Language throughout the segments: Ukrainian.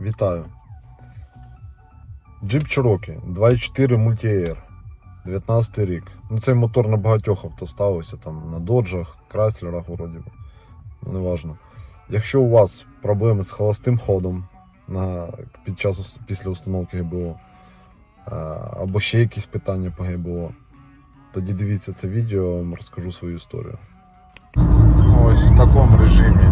Вітаю. Jeep Cherokee 2.4 Multi-Air. 19 рік. Ну, цей мотор на багатьох авто ставився, там на доджах, крайслерах вроді би. Неважно. Якщо у вас проблеми з холостим ходом на, під час після установки ГБО, або ще якісь питання по ГБО, тоді дивіться це відео, я вам розкажу свою історію. Ось в такому режимі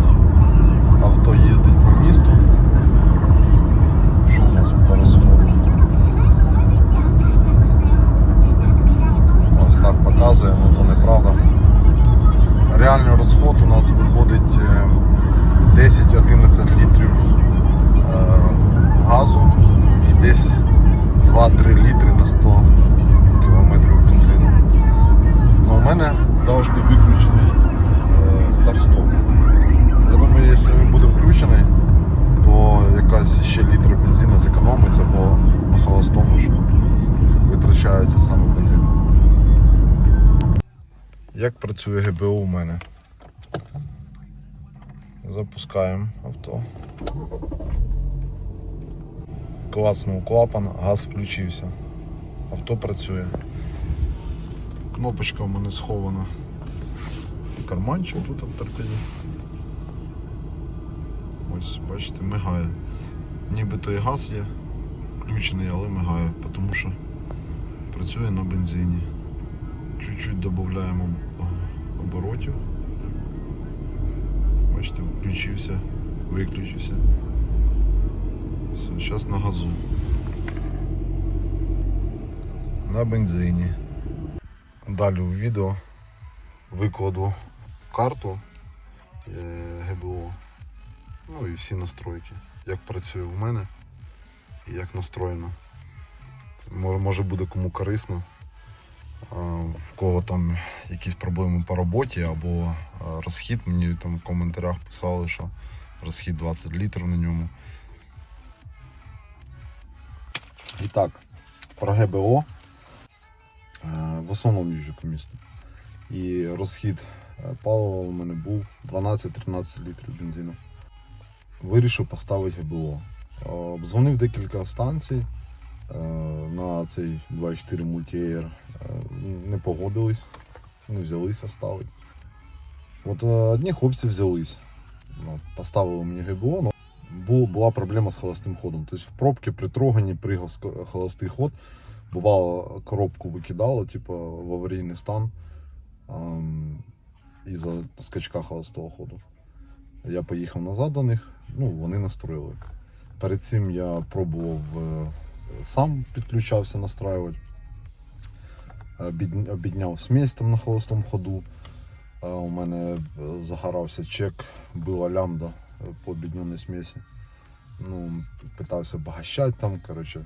Як працює ГБО у мене? Запускаємо авто. Класнув клапан, газ включився. Авто працює. Кнопочка у мене схована. Карманчик тут в. Ось, бачите, мигає. Нібито і газ є включений, але мигає, тому що працює на бензині. Чуть-чуть додаємо оборотів. Бачите, включився, виключився. Зараз на газу. На бензині. Далі в відео викладу карту е, ГБО. Ну і всі настройки. Як працює в мене і як настроєно. Це може буде кому корисно. А, В кого там якісь проблеми по роботі або розхід. Мені там в коментарях писали, що розхід 20 літрів на ньому. І так, про ГБО. Е, В основному їжджу по місту. І розхід е, палива у мене був 12-13 літрів бензину. Вирішив поставити ГБО. Е, Обдзвонив декілька станцій е, на цей 24 Multi-Air. Е, Не погодились, не взялися ставити. От е, одні хлопці взялись. Ну, поставили мені ГБО, але була проблема з холостим ходом. Тобто в пробці при троганні ск- холостий ход. Бувало, коробку викидало, типу, в аварійний стан ем, із-за скачка холостого ходу. Я поїхав назад до них, ну, вони настроїли. Перед цим я пробував е, сам підключався настраювати. Е, Обідняв смесь там на холостому ходу. Е, У мене е, загорався чек, була лямбда е, по обідненій смесі. Ну, питався багащати там, коротше.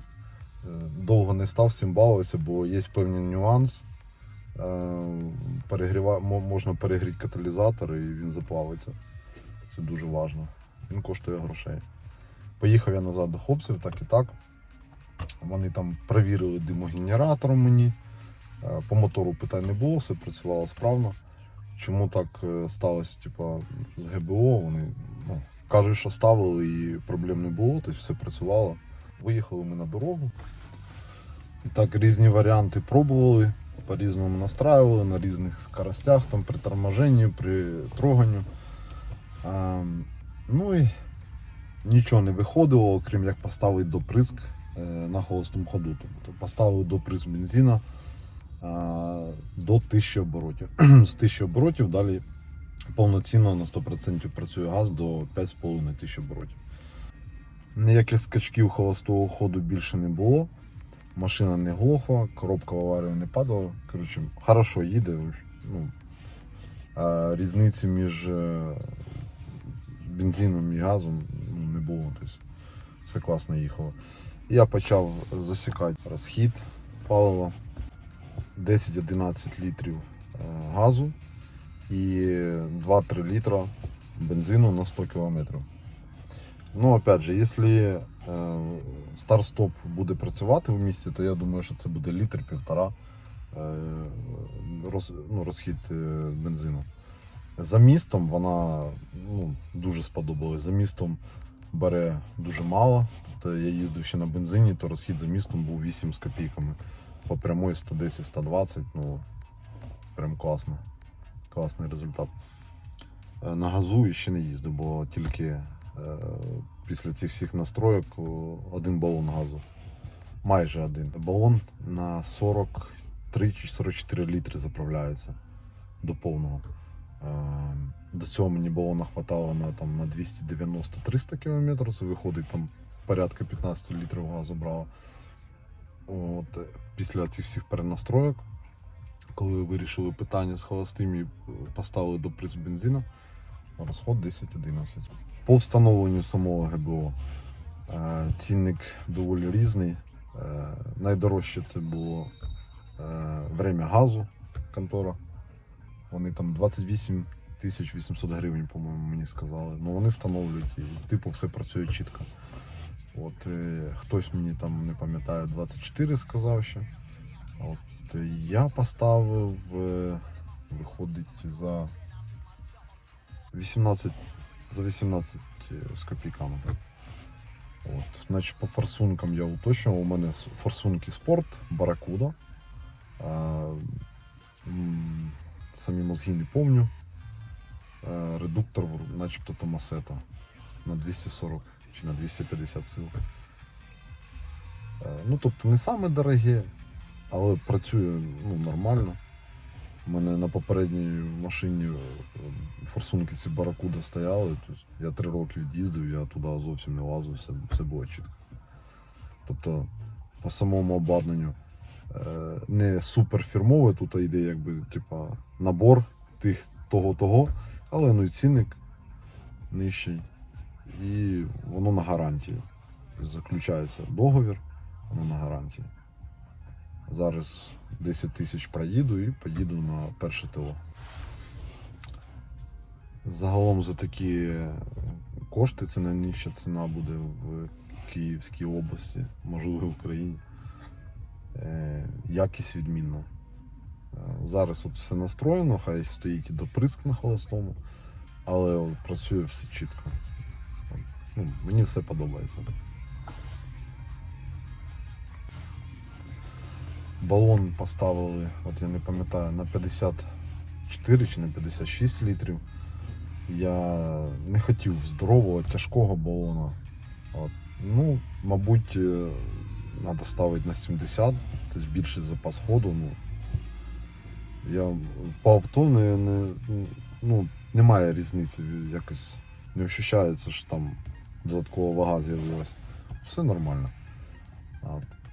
Довго не став з цим бавитися, бо є певний нюанс. Перегріва... Можна перегріти каталізатор і він заплавиться. Це дуже важливо. Він коштує грошей. Поїхав я назад до хлопців, так і так. Вони там перевірили димогенератором мені. Е, По мотору питань не було, все працювало справно. Чому так е, сталося типу, з ГБО? Вони ну, кажуть, що ставили і проблем не було, тобто все працювало. Виїхали ми на дорогу. І так різні варіанти пробували, по-різному настраювали на різних скоростях, там при торможенні, при троганню. А, ну і нічого не виходило, окрім як поставити доприск на холостому ходу. Тобто поставили доприск бензина а, до 1000 оборотів. З 1000 оборотів далі повноцінно на 100% працює газ до 5,5 тисяч оборотів. Ніяких скачків холостого ходу більше не було. Машина не глохла, коробка в аварію не падала. Коротше, хорошо їде. Ну, а різниці між е, бензином і газом ну, не було. Тобто все класно їхало. Я почав засікати розхід палива 10-11 літрів е, газу і 2-3 літра бензину на 100 кілометрів. Ну, опять же, якщо е, старт-стоп буде працювати в місті, то я думаю, що це буде літр-півтора е, ну, розхід бензину. За містом вона ну, дуже сподобалась. За містом бере дуже мало. Тобто я їздив ще на бензині, то розхід за містом був 8 з копійками. По прямой 110-120, ну прям класно. Класний результат. Е, На газу ще не їздив, бо тільки е, після цих всіх настроєк один балон газу. Майже один. Балон на 43 чи 44 літри заправляється до повного. Е, До цього мені балона хватало на, там, на 290-300 км, це виходить там порядка 15 літрів газу брало. От, е, після цих всіх перенастроєк, коли вирішили питання з холостим і поставили до приз бензину, розход 10-11. По встановленню самого ГБО е, цінник доволі різний. Е, Найдорожче це було время газу контора. Вони там 28 тисяч 800 гривень, по-моєму, мені сказали. Ну вони встановлюють і типу все працює чітко. От е, хтось мені там не пам'ятаю 24 сказав ще. От е, я поставив, е, виходить за 18 за 18 е, з копійками. От, значить, по форсункам я уточнював. У мене форсунки спорт, баракуда. Самі мозги не помню. Е, Редуктор, начебто Томасета на 240 чи на 250 сил. Е, Ну, тобто не саме дороге, але працює ну, нормально. У мене на попередній машині е, форсунки ці баракуда стояли. Тобто я три роки від'їздив, я туди зовсім не лазив, все, все було чітко. Тобто, по самому обладнанню не супер фірмове, тут йде якби типа, набор тих того-того, але ну і цінник нижчий. І воно на гарантії. Заключається договір, воно на гарантії. Зараз 10 тисяч проїду і поїду на перше ТО. Загалом за такі кошти це найнижча ціна буде в Київській області, можливо, в Україні. Е, Якість відмінна. Зараз от все настроєно, хай стоїть і доприск на холостому, але працює все чітко. Ну, мені все подобається. Балон поставили, от я не пам'ятаю, на 54 чи на 56 літрів. Я не хотів здорового, тяжкого балона. От. Ну, мабуть, треба ставити на 70, це збільшить запас ходу. Ну, я по авто не, не, ну, немає різниці, якось не ощущається, що там додаткова вага з'явилась. Все нормально. А,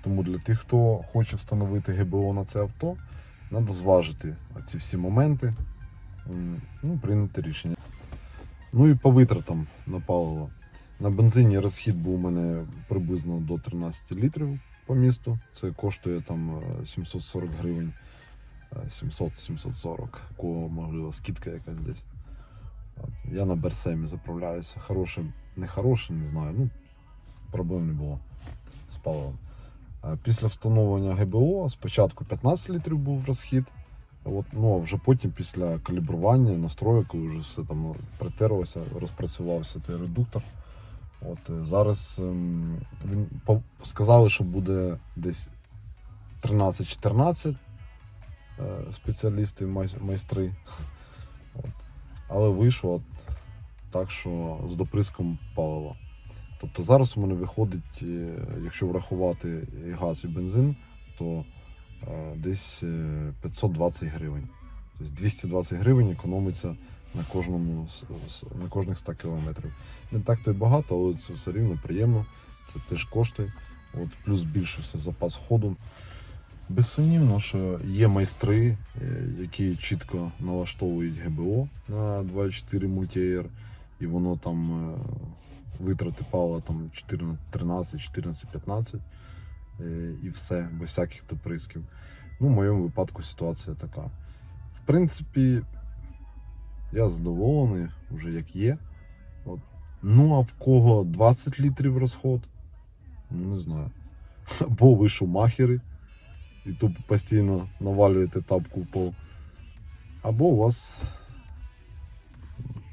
тому для тих, хто хоче встановити ГБО на це авто, треба зважити ці всі моменти, ну, прийняти рішення. Ну і по витратам на паливо. На бензині розхід був у мене приблизно до 13 літрів по місту. Це коштує там е, 740 гривень. Е, 700-740, кого можливо скидка якась десь. Я на Берсемі заправляюся. Хороше, не хороше, не знаю. Ну, проблем не було з паливом. Після встановлення ГБО спочатку 15 літрів був розхід. От, ну, а вже потім після калібрування, настрою, коли вже все там притерлося, розпрацювався той редуктор. От, е, зараз ем, він сказали, що буде десь 13-14 е, спеціалісти, майстри. От. Але вийшло так, що з доприском палива. Тобто зараз у мене виходить, е, якщо врахувати і газ і бензин, то е, десь е, 520 гривень. Тобто 220 гривень економиться на кожному на кожних 100 кілометрів. Не так то й багато, але це все рівно приємно. Це теж кошти. От, плюс збільшився запас ходу. Безсумнівно, що є майстри, е, які чітко налаштовують ГБО на 24 мультієр, і воно там е, витрати палива там 14, 13, 14, 15 е, і все, без всяких доприсків. Ну, в моєму випадку ситуація така. В принципі, я задоволений, вже як є. От. Ну, а в кого 20 літрів розход? Ну, не знаю. Або ви шумахери, і тупо постійно навалюєте тапку в пол. Або у вас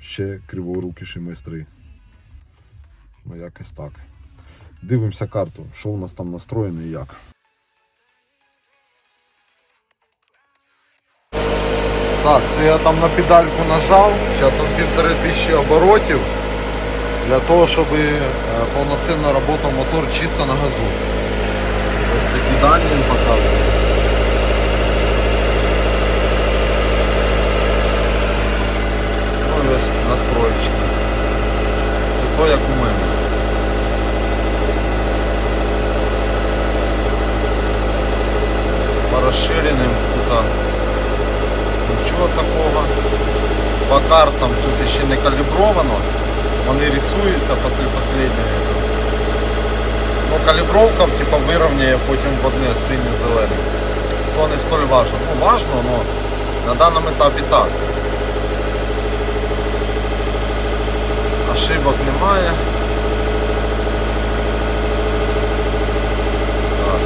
ще криворукіші майстри. Ну, якось так. Дивимося карту, що у нас там настроєно і як. Так, це я там на педальку нажав. Зараз півтори тисячі оборотів для того, щоб е, повноцінно працював мотор чисто на газу. Такі дані він показує. Ну. Це то, як у мене. По розширеним тут нічого такого. По картам тут ще не калібровано. Вони рисуються після останнього. Ну, калібровка типа, вирівняє потім в одне синє зелене. То не столь важно. Ну важно, але на даному етапі так. Ошибок немає. Так.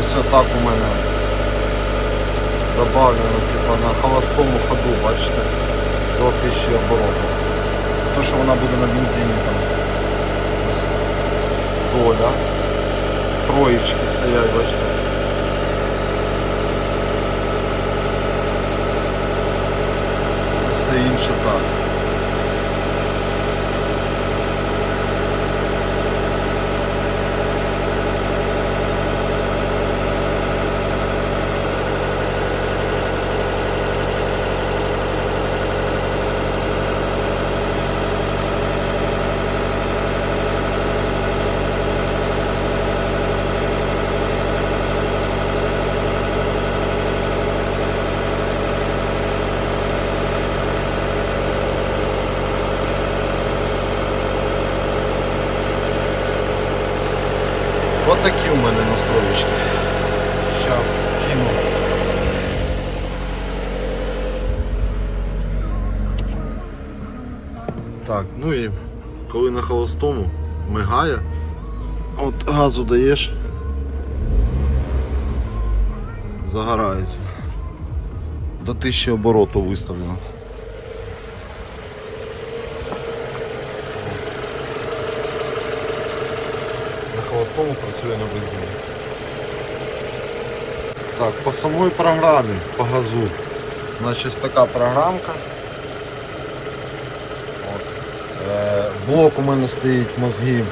Ось отак у мене добавлено типа, на холостому ходу, бачите, до 1000 оборотів. Це те, що вона буде на бензині там. Ось доля. Троєчки стоять, бачите. Все інше так. Вот такі у мене настроєчки. Зараз скину. Так, ну і коли на холостому мигає, от газу даєш, загорається. До 1000 оборотів виставлено. На холостому працює на бензині. Так, по самой програмі, по газу. Значить така програмка. От. Е, блок у мене стоїть мозги.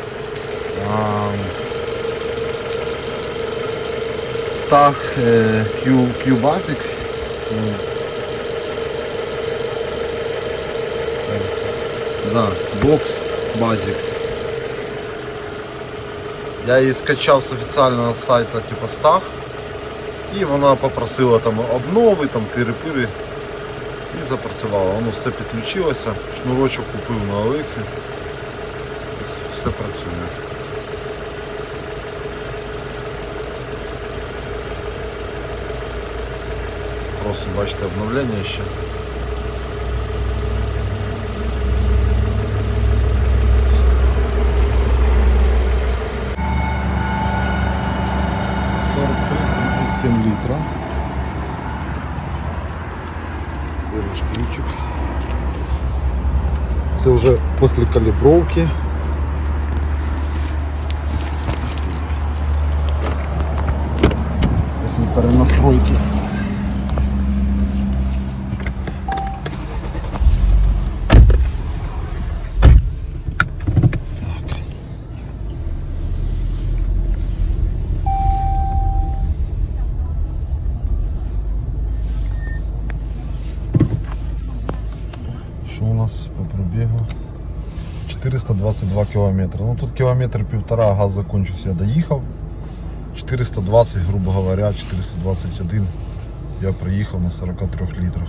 Stag е, Q, Q Basic. М. Да, бокс Basic. Я її скачав з офіційного сайту типу Stag. І вона попросила там обнови, там тири-пири. І запрацювала. Воно все підключилося. Шнурочок купив на Олексі. Все працює. Просто бачите обновлення ще. Семь літра. Дивиш ключик. Це вже після калібровки. Після перенастройки. Що у нас по пробігу? 422 кілометри. Ну тут кілометр півтора газ закончився, я доїхав. 420, грубо говоря, 421 я приїхав на 43 літрах.